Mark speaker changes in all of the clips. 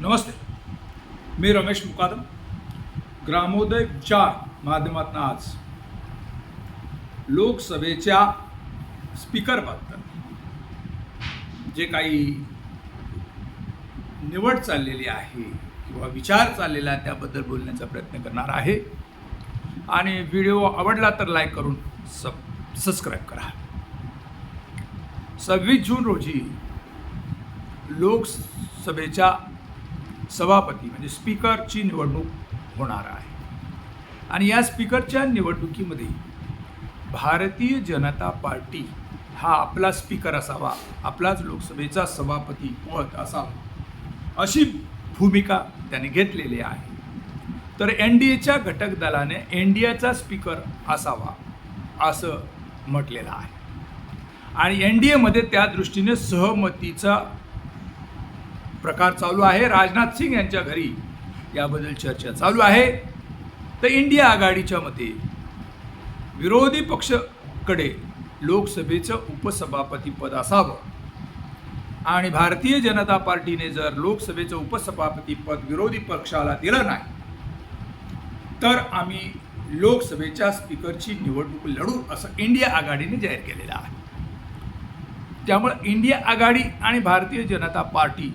Speaker 1: नमस्ते मी रमेश मुकादम ग्रामोदय विचार माध्यमातून आज लोकसभेच्या स्पीकरबद्दल जे काही निवड चाललेली आहे किंवा विचार चाललेला आहे त्याबद्दल बोलण्याचा प्रयत्न करणार आहे. आणि व्हिडिओ आवडला तर लाईक करून सब सबस्क्राईब करा. सव्वीस जून रोजी लोकसभेच्या सभापती म्हणजे स्पीकरची निवडणूक होणार आहे. आणि या स्पीकरच्या निवडणुकीमध्ये भारतीय जनता पार्टी हा आपला स्पीकर असावा आपलाच लोकसभेचा सभापती पद असावा अशी भूमिका त्याने घेतलेली आहे. तर एन डी एच्या घटक दलाने एन डी एचा स्पीकर असावा असं म्हटलेलं आहे. आणि एन डी एमध्ये त्या दृष्टीने सहमतीचा प्रकार चालू आहे. राजनाथ सिंग यांच्या घरी याबद्दल चर्चा चालू आहे. तर इंडिया आघाडीच्या मते विरोधी पक्षकडे लोकसभेचं उपसभापतीपद असावं. आणि भारतीय जनता पार्टीने जर लोकसभेचं उपसभापतीपद विरोधी पक्षाला दिलं नाही तर आम्ही लोकसभेच्या स्पीकरची निवडणूक लढू असं इंडिया आघाडीने जाहीर केलेलं आहे. त्यामुळं इंडिया आघाडी आणि भारतीय जनता पार्टी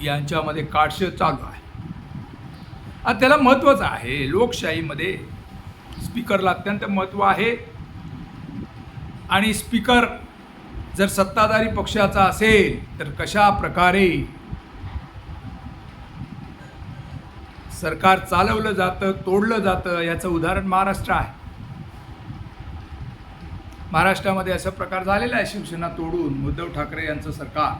Speaker 1: यांच्यामध्ये काटशे चालू आहे. आणि त्याला महत्त्वाचं आहे लोकशाहीमध्ये स्पीकरला अत्यंत महत्त्व आहे. आणि स्पीकर जर सत्ताधारी पक्षाचा असेल तर कशा प्रकारे सरकार चालवलं जातं तोडलं जातं याचं उदाहरण महाराष्ट्र आहे. महाराष्ट्रामध्ये असा प्रकार झालेला आहे शिवसेना तोडून उद्धव ठाकरे यांचं सरकार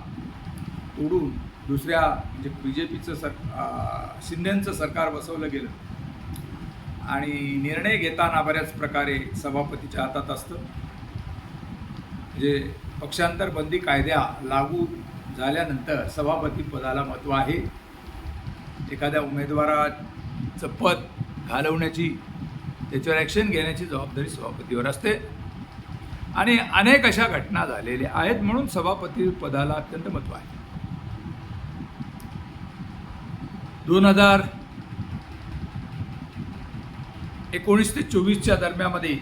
Speaker 1: तोडून. दुसऱ्या म्हणजे बी जे पीचं सर अं, शिंदेचं सरकार बसवलं गेलं. आणि निर्णय घेताना बऱ्याच प्रकारे सभापतीच्या हातात असतं. म्हणजे पक्षांतर बंदी कायद्या लागू झाल्यानंतर सभापती पदाला महत्त्व आहे. एखाद्या उमेदवाराचं पद घालवण्याची त्याच्यावर ॲक्शन घेण्याची जबाबदारी सभापतीवर असते. आणि अनेक अशा घटना झालेल्या आहेत म्हणून सभापती पदाला अत्यंत महत्त्व आहे. दोन हजार एकोणीस ते चोवीसच्या दरम्यामध्ये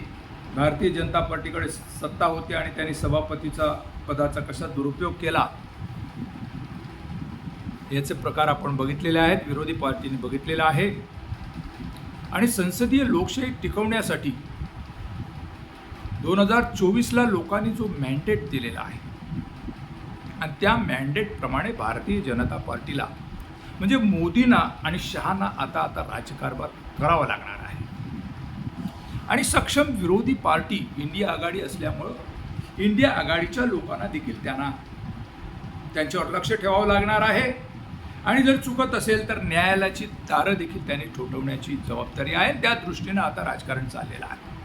Speaker 1: भारतीय जनता पार्टीकडे सत्ता होती आणि त्यांनी सभापतीचा पदाचा कसा दुरुपयोग केला याचे प्रकार आपण बघितलेले आहेत विरोधी पार्टीने बघितलेला आहे. आणि संसदीय लोकशाही टिकवण्यासाठी दोन हजार चोवीसला लोकांनी जो मॅन्डेट दिलेला आहे आणि त्या मॅन्डेटप्रमाणे भारतीय जनता पार्टीला म्हणजे मोदींना आणि शहाना आता आता राज्यकारभार करावा लागणार आहे. आणि सक्षम विरोधी पार्टी इंडिया आघाडी असल्यामुळं इंडिया आघाडीच्या लोकांना देखील त्यांना त्यांच्यावर लक्ष ठेवावं लागणार आहे. आणि जर चुकत असेल तर न्यायालयाची दारं देखील त्यांनी ठोठवण्याची जबाबदारी आहे. त्या दृष्टीनं आता राजकारण चाललेलं आहे.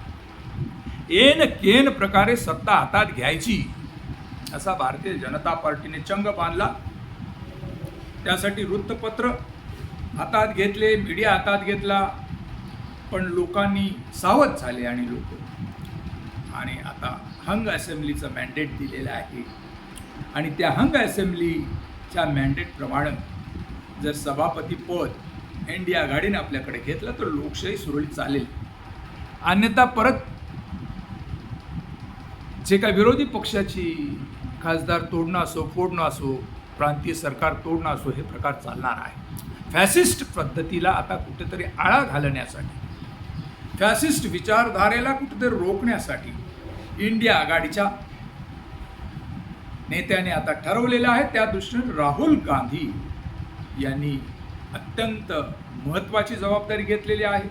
Speaker 1: एन केन प्रकारे सत्ता हातात घ्यायची असा भारतीय जनता पार्टीने चंग बांधला. त्यासाठी वृत्तपत्र हातात घेतले मीडिया हातात घेतला. पण लोकांनी सावध झाले आणि लोक आणि आता हंग असेंब्लीचं मॅन्डेट दिलेलं आहे. आणि त्या हंग असेंब्लीच्या मॅन्डेटप्रमाणे जर सभापती पद एन डी आघाडीने आपल्याकडे घेतलं तर लोकशाही सुरळीत चालेल. अन्यथा परत जे काय विरोधी पक्षाची खासदार तोडणं असो फोडणं असो प्रांतीय सरकार तोडणं असो हे प्रकार चालणार आहे. फॅसिस्ट पद्धतीला आता कुठेतरी आळा घालण्यासाठी फॅसिस्ट विचारधारेला कुठेतरी रोखण्यासाठी इंडिया आघाडीच्या नेत्याने आता ठरवलेलं आहे. त्या दृष्टीने राहुल गांधी यांनी अत्यंत महत्त्वाची जबाबदारी घेतलेली आहे.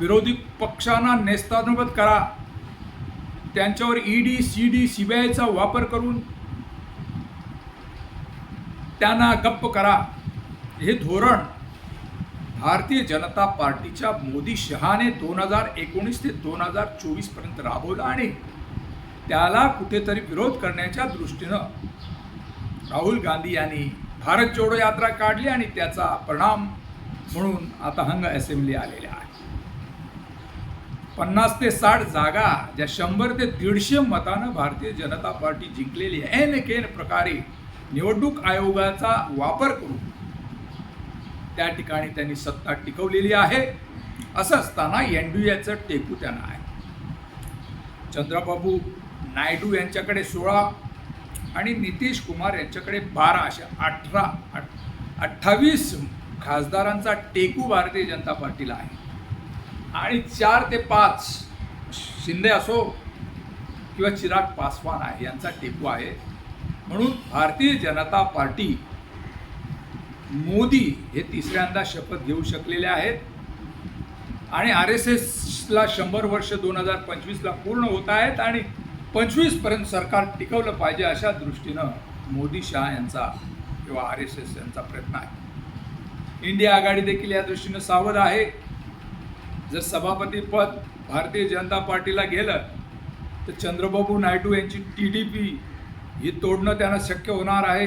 Speaker 1: विरोधी पक्षांना नेस्तानुबत करा. त्यांच्यावर ED C D C B आयचा वापर करून त्यांना गप्प करा. हे धोरण भारतीय जनता पार्टीच्या मोदी शहाने दोन हजार एकोणीस ते दोन हजार चोवीसपर्यंत राबवलं आणि त्याला कुठेतरी विरोध करण्याच्या दृष्टीनं राहुल गांधी यांनी भारत जोडो यात्रा काढली आणि त्याचा परिणाम म्हणून आता हंग असेंब्ली आलेल्या आहे पन्नास ते साठ जागा ज्या शंभर ते दीडशे मतानं भारतीय जनता पार्टी जिंकलेली आहे एन केन प्रकारे निवडणूक आयोगाचा वापर करून त्या ठिकाणी त्यांनी सत्ता टिकवलेली आहे. असं असताना एन डी एचं टेकू त्यांना आहे. चंद्रबाबू नायडू यांच्याकडे सोळा आणि नितीश कुमार यांच्याकडे बारा अशा अठरा अठ्ठावीस खासदारांचा टेकू भारतीय जनता पार्टीला आहे. आणि चार ते पाच शिंदे असो किंवा चिराग पासवान आहे यांचा टेकू आहे. म्हणून भारतीय जनता पार्टी मोदी हे तिसऱ्यांदा शपथ घेऊ शकलेले आहेत. आणि आर एस एसला शंभर वर्ष दोन हजार पंचवीसला पूर्ण होत आहेत आणि पंचवीसपर्यंत सरकार टिकवलं पाहिजे अशा दृष्टीनं मोदी शाह यांचा किंवा आर एस एस यांचा प्रयत्न आहे. इंडिया आघाडी देखील या दृष्टीनं सावध आहे. जर सभापतीपद भारतीय जनता पार्टीला गेलं तर चंद्रबाबू नायडू यांची टी डी पी ही तोडणं त्यांना शक्य होणार आहे.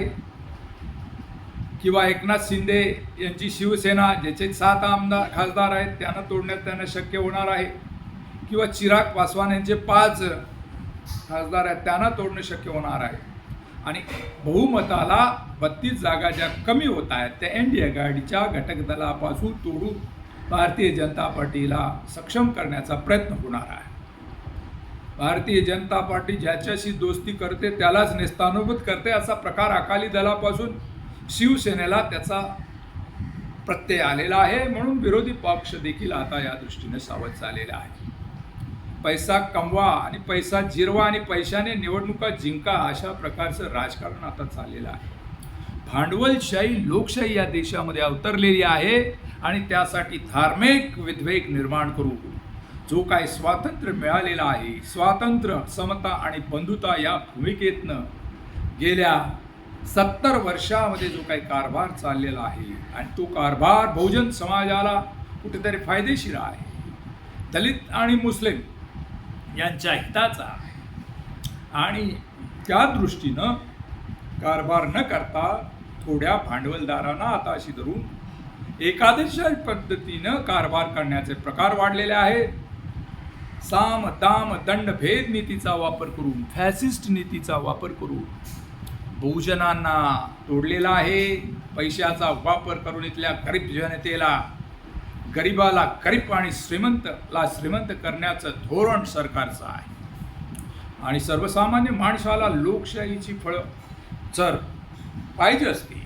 Speaker 1: किंवा एकनाथ शिंदे यांची शिवसेना ज्याचे सात आमदार खासदार आहेत त्यांना तोडण्यात त्यांना शक्य होणार आहे. किंवा चिराग पासवान यांचे पाच खासदार आहेत त्यांना तोडणं शक्य होणार आहे. आणि बहुमताला बत्तीस जागा ज्या कमी होत आहेत त्या एन डी आघाडीच्या घटक दलापासून तोडून भारतीय जनता पार्टीला सक्षम करण्याचा प्रयत्न होणार आहे. भारतीय जनता पार्टी ज्याच्याशी दोस्ती करते त्यालाच नेस्तानुभूत करते असा प्रकार अकाली दलापासून शिवसेनेला त्याचा प्रत्यय आलेला आहे. म्हणून विरोधी पक्ष देखील आता या दृष्टीने सावध झालेला आहे. पैसा कमवा आणि पैसा जिरवा आणि पैशाने निवडणुका जिंका अशा प्रकारचं राजकारण आता चाललेलं आहे. भांडवलशाही लोकशाही या देशामध्ये अवतरलेली आहे आणि त्यासाठी धार्मिक विद्वेक निर्माण करू. जो काय स्वातंत्र्य मिळालेला आहे स्वातंत्र्य समता आणि बंधुता या भूमिकेतनं गेल्या सत्तर वर्षामध्ये जो काही कारभार चाललेला आहे आणि तो कारभार बहुजन समाजाला कुठेतरी फायदेशीर आहे. दलित आणि मुस्लिम यांच्या हिताचा आहे आणि त्या दृष्टीनं कारभार न करता थोड्या भांडवलदारांना आता अशी धरून एकादश पद्धतीनं कारभार करण्याचे प्रकार वाढलेले आहेत. साम दाम दंड भेद नीतीचा वापर करून फॅसिस्ट नीतीचा वापर करून बहुजनांना तोडलेला आहे. पैशाचा वापर करून इथल्या गरीब जनतेला गरिबाला गरीब आणि श्रीमंतला श्रीमंत करण्याचं धोरण सरकारचं आहे. आणि सर्वसामान्य माणसाला लोकशाहीची फळं जर पाहिजे असती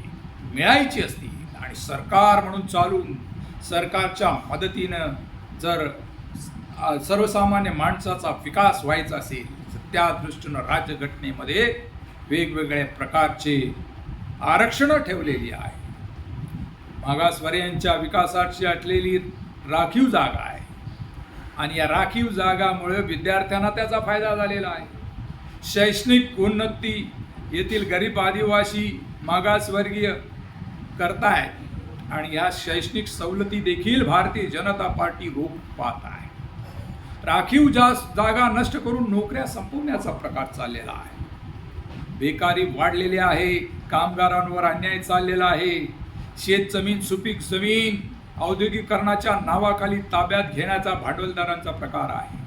Speaker 1: मिळायची असती आणि सरकार म्हणून चालून सरकारच्या मदतीनं जर सर्वसामान्य माणसाचा विकास व्हायचा असेल तर त्या दृष्टीनं राज्यघटनेमध्ये वेगवेगळ्या प्रकारचे आरक्षणं ठेवलेली आहे मागासवर्यांच्या विकासाची असलेली राखीव जागा आहे. आणि या राखीव जागामुळे विद्यार्थ्यांना त्याचा फायदा झालेला आहे. शैक्षणिक उन्नती येथील गरीब आदिवासी मागासवर्गीय करतायत. आणि या शैक्षणिक सवलती देखील भारतीय जनता पार्टी रोख पाहत आहे. राखीव जा जागा नष्ट करून नोकऱ्या संपवण्याचा प्रकार चाललेला आहे. बेकारी वाढलेली आहे कामगारांवर अन्याय चाललेला आहे. शेत जमीन सुपीक जमीन औद्योगिकरणाच्या नावाखाली ताब्यात घेण्याचा भांडवलदारांचा प्रकार आहे.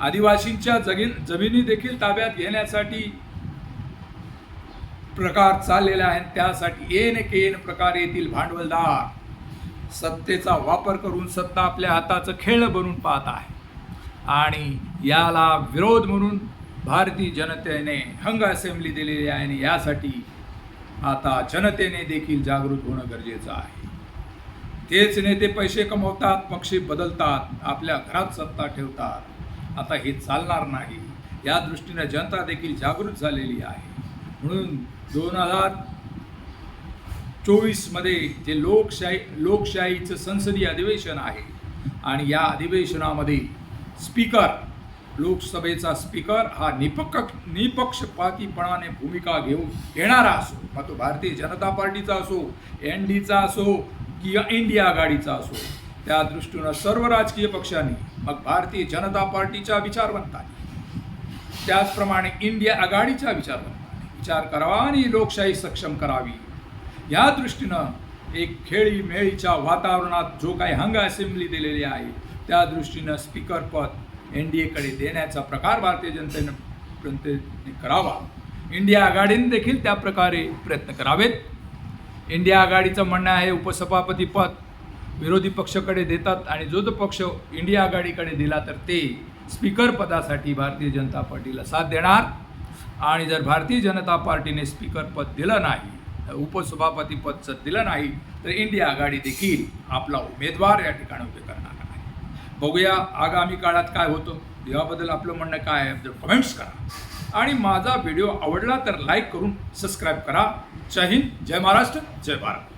Speaker 1: आदिवासींच्या जगीन जमिनी देखील ताब्यात घेण्यासाठी प्रकार चाललेले आहेत. त्यासाठी येन केन प्रकार येथील भांडवलदार. सत्तेचा वापर करून सत्ता आपल्या हाताचं खेळ बनून पाहत आहे. आणि याला विरोध म्हणून भारतीय जनतेने हंग असेंब्ली दिलेली आहे आणि यासाठी आता जनतेने देखील जागृत होणं गरजेचं आहे. तेच नेते पैसे कमवतात पक्षी बदलतात आपल्या घरात सत्ता ठेवतात. आता हे चालणार नाही. या दृष्टीने जनता देखील जागृत झालेली आहे. म्हणून दोन हजार चोवीसमध्ये जे लोकशाही लोकशाहीचं संसदीय अधिवेशन आहे आणि या अधिवेशनामध्ये स्पीकर लोकसभेचा स्पीकर हा निपक्ष निपक्षपातीपणाने भूमिका घेऊन येणारा असो मग तो भारतीय जनता पार्टीचा असो एन डीचा असो किंवा इंडिया आघाडीचा असो त्या दृष्टीनं सर्व राजकीय पक्षांनी मग भारतीय जनता पार्टीच्या विचारवंतांनी त्याचप्रमाणे इंडिया आघाडीच्या विचारवंतांनी विचार करावा आणि लोकशाही सक्षम करावी. या दृष्टीनं एक खेळी मेळीच्या वातावरणात जो काही हंग असेंब्ली दिलेली आहे त्या दृष्टीनं स्पीकर पद एन डी एकडे देण्याचा प्रकार भारतीय जनतेनं जनतेने करावा. इंडिया आघाडीने देखील त्या प्रकारे प्रयत्न करावेत. इंडिया आघाडीचं म्हणणं आहे उपसभापती पद विरोधी पक्षाकडे देतात आणि जो तो पक्ष इंडिया आघाडीकडे दिला तर ते स्पीकर पदासाठी भारतीय जनता पार्टीला साथ देणार. आणि जर भारतीय जनता पार्टीने स्पीकर पद दिलं नाही उपसभापती पद दिलं नाही तर इंडिया आघाडी देखील आपला उमेदवार या ठिकाणी उभे करणार. बघूया आगामी काळात काय होतं. देवाबद्दल आपलं म्हणणं काय आहे तर कमेंट्स करा. आणि माझा व्हिडिओ आवडला तर लाईक करून सबस्क्राईब करा. जय हिंद जय महाराष्ट्र जय भारत.